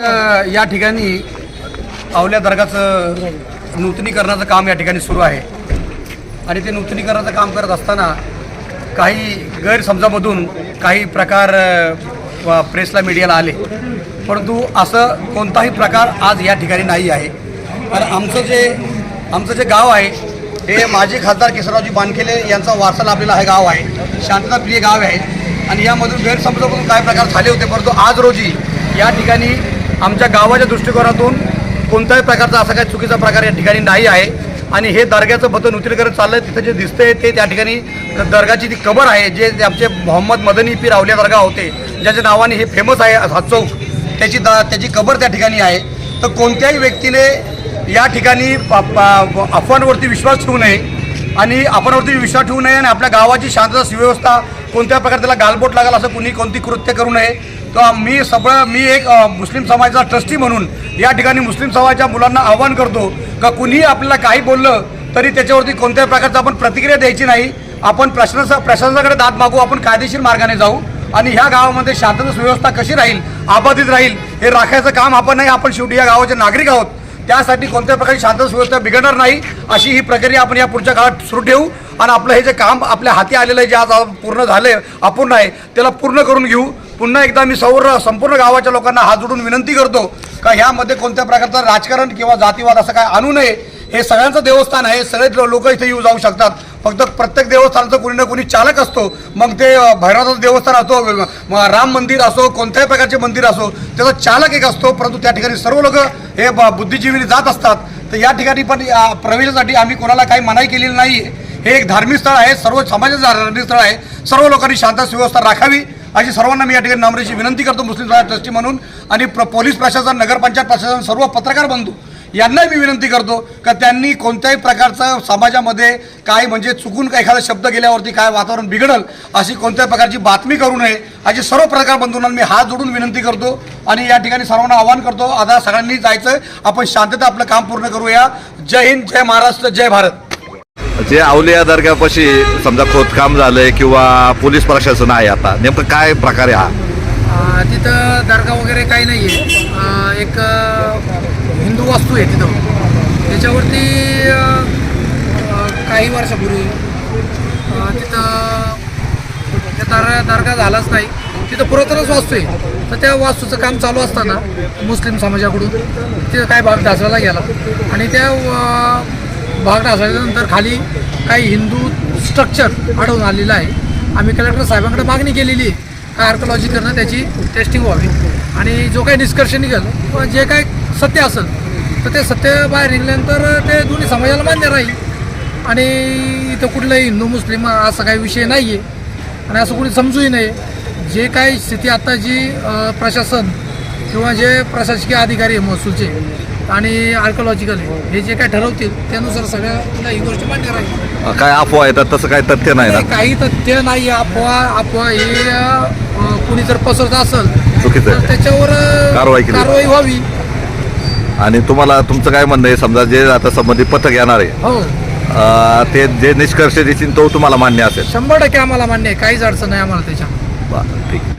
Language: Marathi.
या ठिकाणी आवल्या दर्गाचं नूतनीकरणाचं काम या ठिकाणी सुरू आहे. आणि ते नूतनीकरणाचं काम करत असताना काही गैरसमजामधून काही प्रकार प्रेसला मीडियाला आले. परंतु असं कोणताही प्रकार आज या ठिकाणी नाही आहे. कारण आमचं जे आमचं जे गाव आहे हे माजी खासदार केसररावजी बानखेले यांचा वारसा लाभलेला हे गाव आहे. शांतताप्रिय गाव आहे. आणि यामधून गैरसमजामधून काही प्रकार झाले होते परंतु आज रोजी या ठिकाणी आमच्या गावाच्या दृष्टिकोनातून कोणत्याही प्रकारचा असा काही चुकीचा प्रकार या ठिकाणी नाही आहे. आणि हे दर्ग्याचं बद्दल नूतनीकरण चाललं आहे तिथं जे दिसतंय ते त्या ठिकाणी दर्गाची ती कबर आहे जे आमचे मोहम्मद मदनी पीर आवल्या दर्गा होते ज्याच्या नावाने हे फेमस आहे हा चौक. त्याची द त्याची कबर त्या ठिकाणी आहे. तर कोणत्याही व्यक्तीने या ठिकाणी अफवांवरती विश्वास ठेवू नये आणि आपणवरती विश्वास ठेवू नये आणि आपल्या गावाची शांतता सुव्यवस्था कोणत्या प्रकारे त्याला गालबोट लागेल असं कुणी कोणती कृत्य करू नये तर मी सगळं मी एक मुस्लिम समाजाचा ट्रस्टी म्हणून या ठिकाणी मुस्लिम समाजाच्या मुलांना आव्हान करतो का कुणीही आपल्याला काही बोललं तरी त्याच्यावरती कोणत्याही प्रकारचं आपण प्रतिक्रिया द्यायची नाही. आपण प्रशासना प्रशासनाकडे दाद मागू आपण कायदेशीर मार्गाने जाऊ आणि ह्या गावामध्ये शांतता सुव्यवस्था कशी राहील आबाधित राहील हे राखायचं काम आपण नाही आपण शेवटी या गावाचे नागरिक आहोत. त्यासाठी कोणत्या प्रकारची शांतता सुव्यवस्था बिघडणार नाही अशी ही प्रक्रिया आपण या पुढच्या काळात सुरू ठेवू आणि आपलं हे जे काम आपल्या हाती आलेलं आहे जे आज पूर्ण झालं अपूर्ण आहे त्याला पूर्ण करून घेऊ. पुन्हा एकदा मी सौर संपूर्ण गावाच्या लोकांना हात जोडून विनंती करतो का ह्यामध्ये कोणत्या प्रकारचं राजकारण किंवा जातीवाद असं काय आणू नये हे सगळ्यांचं देवस्थान आहे सगळेच लोक इथे येऊ जाऊ शकतात. फक्त प्रत्येक देवस्थानाचं कोणी ना कोणी चालक असतो. मग ते अ, भैरवनाथाचं देवस्थान असो राम मंदिर असो कोणत्याही प्रकारचे मंदिर असो त्याचा चालक एक असतो. परंतु त्या ठिकाणी सर्व लोक हे बुद्धिजीवीने जात असतात. तर या ठिकाणी पण प्रवेशासाठी आम्ही कोणाला काही मनाई केलेली नाही हे एक धार्मिक स्थळ आहे सर्व समाजाचं धार्मिक स्थळ आहे. सर्व लोकांनी शांतता सुव्यवस्था राखावी. अशी सर्वांना मी या ठिकाणी नम्रेची विनंती करतो मुस्लिम समाज ट्रस्टी म्हणून. आणि प्र पोलीस प्रशासन नगरपंचायत प्रशासन सर्व पत्रकार बंधू यांनाही मी विनंती करतो का त्यांनी कोणत्याही प्रकारचं समाजामध्ये काय म्हणजे चुकून का एखादा शब्द गेल्यावरती काय वातावरण बिघडल अशी कोणत्याही प्रकारची बातमी करू नये अशी सर्व प्रकार बंधूंना मी हात जोडून विनंती करतो. आणि या ठिकाणी सर्वांना आवाहन करतो आता सगळ्यांनी जायचं आपण शांतता आपलं काम पूर्ण करूया. जय हिंद जय महाराष्ट्र जय भारत. जे आवलिया दर्ग्यापाशी समजा खोदकाम झालंय किंवा पोलीस प्रशासन आहे आता नेमकं काय प्रकारे हा? तिथं दर्गा वगैरे काही नाही आहे एक हिंदू वास्तू आहे तिथं. त्याच्यावरती काही वर्षापूर्वी तिथं त्या दर दर्गा झालाच नाही. तिथं पुरातनच वास्तू आहे. तर त्या वास्तूचं काम चालू असताना मुस्लिम समाजाकडून तिथं काय भाग ढासळायला गेला. आणि त्या भाग ढासळल्यानंतर खाली काही हिंदू स्ट्रक्चर आढळून आलेलं आहे. आम्ही कलेक्टर साहेबांकडे मागणी केलेली आहे. काय आर्कोलॉजी करणं त्याची टेस्टिंग व्हावी. आणि जो काही निष्कर्ष निघेल जे काही सत्य असेल तर ते सत्य बाहेर निघाल्यानंतर ते दोन्ही समाजाला मान्य राहील. आणि इथं कुठलाही हिंदू मुस्लिम असा काही विषय नाही आहे आणि असं कुणी समजूही नये. जे काही स्थिती आता जी प्रशासन किंवा जे प्रशासकीय अधिकारी आहे महसूलचे आणि आर्कोलॉजिकल हे जे काय ठरवतील त्यानुसार सगळ्यांना ही गोष्ट मान्य राहील. काय अफवा येतात तसं काही तथ्य नाही ना? काही तथ्य नाही अफवा अफवा हे अ, कुणी जर पसरत असेल चुकीचं तर आहे. त्याच्यावर अ, कारवाई केली. कारवाई व्हावी. आणि तुम्हाला तुमचं काय म्हणणं आहे? समजा जे आता संबंधित पथक येणार आहे. हो. अं, ते जे निष्कर्ष देतील तो तुम्हाला मान्य असेल. शंभर टक्के आम्हाला मान्य आहे. काहीच अडचण नाही आम्हाला त्याच्यात बरं ठीक. आहे